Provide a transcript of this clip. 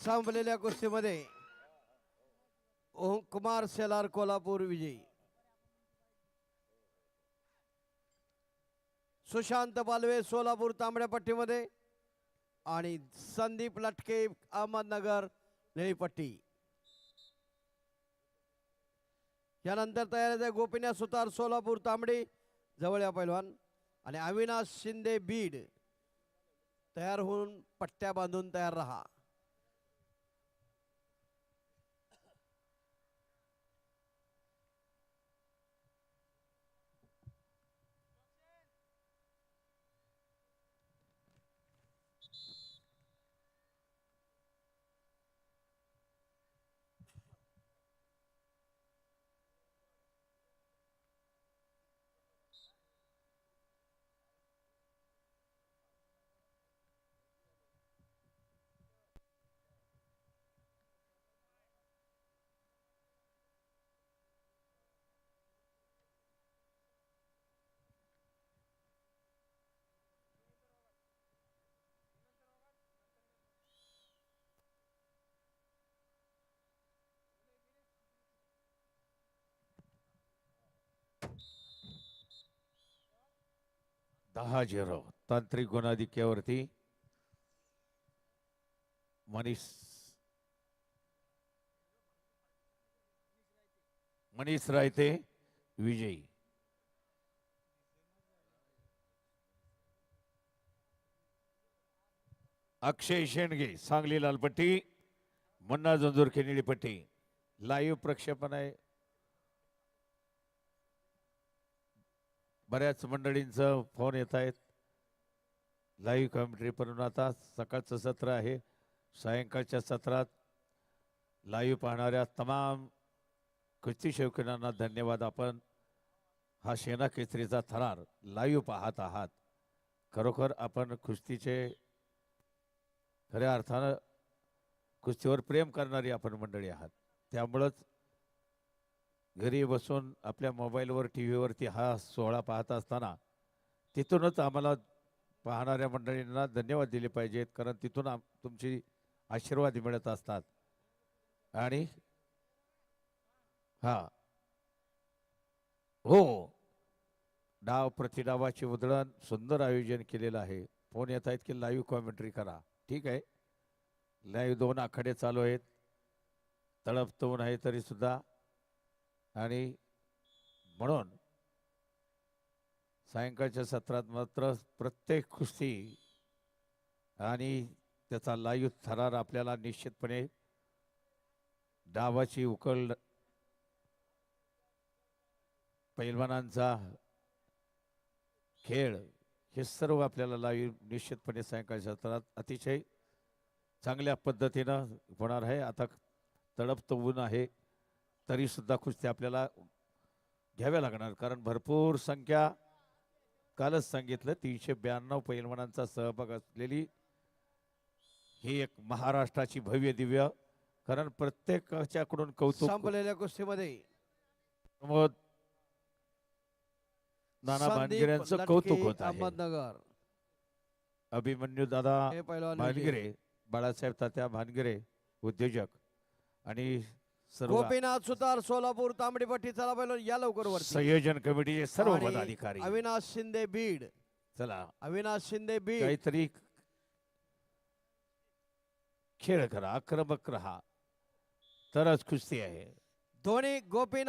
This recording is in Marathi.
संपलेल्या कुस्तीमध्ये ओम कुमार सेलार कोल्हापूर विजयी. सुशांत बालवे सोलापूर तांबड्या पट्टीमध्ये आणि संदीप लटके अहमदनगर निळीपट्टी यानंतर तयार आहे गोपीनाथ सुतार सोलापूर तांबडी जवळ पैलवान. आणि अविनाश शिंदे बीड तयार होऊन पट्ट्या बांधून तयार राहा. दहा झिरो तांत्रिक गुणाधिक्यावरती मनीष. मनीष रायते विजयी. अक्षय शेंडगे सांगली लालपट्टी मुन्ना जंजूर निळीपट्टी लाईव्ह प्रक्षेपण आहे. बऱ्याच मंडळींचं फोन येत आहेत. लाईव्ह कॉमेंट्री पण आता सकाळचं सत्र आहे. सायंकाळच्या सत्रात लाईव्ह पाहणाऱ्या तमाम कुस्ती शौकीनांना धन्यवाद. आपण हा शेना केसरीचा थरार लाईव्ह पाहत आहात. खरोखर आपण कुस्तीचे खऱ्या अर्थानं कुस्तीवर प्रेम करणारी आपण मंडळी आहात. त्यामुळंच घरी बसून आपल्या मोबाईलवर टी व्हीवरती हा सोहळा पाहत असताना तिथूनच आम्हाला पाहणाऱ्या मंडळींना धन्यवाद दिले पाहिजेत कारण तिथून आम तुमची आशीर्वाद मिळत असतात. आणि हा. हो. डाव प्रतिडावाचे उधळण सुंदर आयोजन केलेलं आहे. फोन येत आहेत की लाईव्ह कॉमेंट्री करा. ठीक आहे. लाईव्ह दोन आखाडे चालू आहेत. तळपतवून आहे तरी सुद्धा. आणि म्हणून सायंकाळच्या सत्रात मात्र प्रत्येक कुस्ती आणि त्याचा लाईव्ह थरार आपल्याला निश्चितपणे डावाची उकल पैलवानांचा खेळ हे सर्व आपल्याला लाईव्ह निश्चितपणे सायंकाळच्या सत्रात अतिशय चांगल्या पद्धतीनं होणार आहे. आता तडप ऊन आहे. तरी सुद्धा कुस्ती आपल्याला घ्याव्या लागणार. कारण भरपूर संख्या कालच सांगितलं. तीनशे ब्याण्णव पैलवानांचा सहभाग असलेली ही एक महाराष्ट्राची भव्य दिव्य. कारण प्रत्येकाच्याकडून कौतुक संपलेल्या कुस्तीमध्ये. प्रमोद नाना भानगिऱ्यांचं लटके, कौतुक होत आहे. अहमदनगर. अभिमन्यू दादा हे पैलवान विजयी. भानगिरे बाळासाहेब तात्या भानगिरे उद्योजक. आणि सर्व गोपीनाथ सुतार सोलापूर तांबडी पट्टी चला पैलवान या लवकर वरती संयोजन कमिटीचे सर्व आणि पदाधिकारी. अविनाश शिंदे बीड. चला. अविनाश शिंदे बीड. काहीतरी खेळ करा आक्रमक राहा. तरच कुस्ती आहे. धोनी गोपीनाथ